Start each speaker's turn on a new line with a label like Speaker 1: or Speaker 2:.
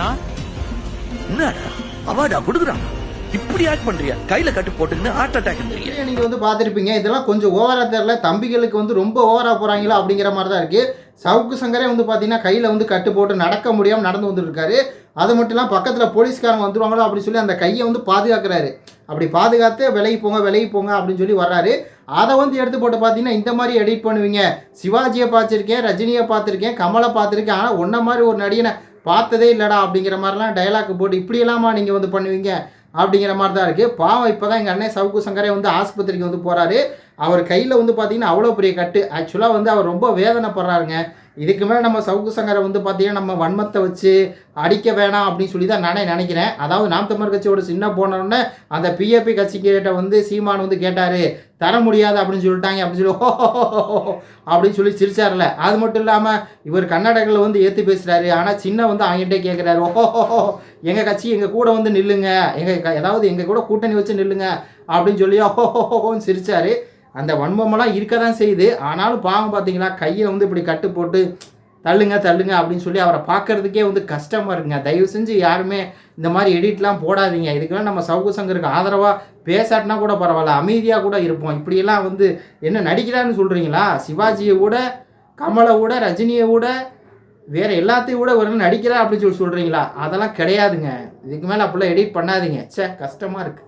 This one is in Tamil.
Speaker 1: நான்? என்னடா? அவார்டா கொடுக்குறான். இப்படி ஆக்ட் பண்றியா? கையில கட்டு போட்டுக்கின்னு ஹார்ட் அட்டாக்ன்றீங்க
Speaker 2: வீடியோ வந்து பார்த்துருப்பீங்க இதெல்லாம் கொஞ்சம் ஓவராக தெரில தம்பிகளுக்கு வந்து ரொம்ப ஓவராக போறாங்களா அப்படிங்கிற மாதிரி தான் இருக்கு. சவுக்கு சங்கரே வந்து பார்த்தீங்கன்னா கையில் வந்து கட்டு போட்டு நடக்க முடியாமல் நடந்து வந்துருக்காரு. அது மட்டும் இல்லாமல் பக்கத்தில் போலீஸ்காரங்க வந்துருவாங்களோ அப்படின்னு சொல்லி அந்த கையை வந்து பாதுகாக்கிறாரு. அப்படி பாதுகாத்து விலகி போங்க விலகி போங்க அப்படின்னு சொல்லி வர்றாரு. அதை வந்து எடுத்து போட்டு பார்த்தீங்கன்னா இந்த மாதிரி எடிட் பண்ணுவீங்க. சிவாஜியை பார்த்துருக்கேன் ரஜினியை பார்த்துருக்கேன் கமலை பார்த்துருக்கேன். ஆனால் உன்ன மாதிரி ஒரு நடிகனை பார்த்ததே இல்லைடா அப்படிங்கிற மாதிரிலாம் டைலாக் போட்டு இப்படியெல்லாமா நீங்கள் வந்து பண்ணுவீங்க? அப்படிங்கிற மாதிரி தான் இருக்குது பாவம் இப்போ தான் எங்கள் அண்ணன் சவுக்கு சங்கரே வந்து ஆஸ்பத்திரிக்கு வந்து போகிறாரு அவர் கையில் வந்து பார்த்தீங்கன்னா அவ்வளோ பெரிய கட்டு. ஆக்சுவலாக வந்து அவர் ரொம்ப வேதனைப்படுறாருங்க. இதுக்கு மேலே நம்ம சவுக்கு சங்கரை வந்து பார்த்தீங்கன்னா நம்ம வன்மத்தை வச்சு அடிக்க வேணாம் அப்படின்னு சொல்லி தான் நானே நினைக்கிறேன். அதாவது நாம் தமிழர் கட்சியோட சின்ன போனோடனே அந்த பிஏபி கட்சிக்கிட்ட வந்து சீமான் வந்து கேட்டார் தர முடியாது அப்படின்னு சொல்லிட்டாங்க. அப்படின்னு சொல்லி அப்படின்னு சொல்லி சிரிச்சார்ல. அது மட்டும் இல்லாமல் இவர் கர்நாடகாவில் வந்து ஏற்றி பேசுகிறாரு ஆனால் சின்ன வந்து அவங்ககிட்ட கேட்குறாரு ஓஹோ எங்கள் கட்சி எங்கள் கூட வந்து நில்லுங்க. எங்கள் ஏதாவது எங்கள் கூட கூட்டணி வச்சு நில்லுங்க அப்படின்னு சொல்லி ஓஹோன்னு சிரிச்சாரு. அந்த வன்மமெல்லாம் இருக்க தான் செய்யுது. ஆனாலும் பாவம் பார்த்தீங்களா கையை வந்து இப்படி கட்டு போட்டு தள்ளுங்க தள்ளுங்க அப்படின்னு சொல்லி அவரை பார்க்கறதுக்கே வந்து கஷ்டமாக இருக்குங்க. தயவு செஞ்சு யாருமே இந்த மாதிரி எடிட்லாம் போடாதீங்க. இதுக்கெல்லாம் நம்ம சவுக்கு சங்கருக்கு ஆதரவாக பேசாட்டினா கூட பரவாயில்ல. அமைதியாக கூட இருப்போம். இப்படியெல்லாம் வந்து என்ன நடிக்கிறான்னு சொல்கிறீங்களா சிவாஜியை விட கமலை விட ரஜினியை விட வேற எல்லாத்தையும் கூட ஒரு நடிக்கிறா அப்படின்னு சொல்லி சொல்கிறீங்களா அதெல்லாம் கிடையாதுங்க. இதுக்கு மேலே அப்படிலாம் எடிட் பண்ணாதீங்க. ச்சே கஷ்டமாக இருக்குது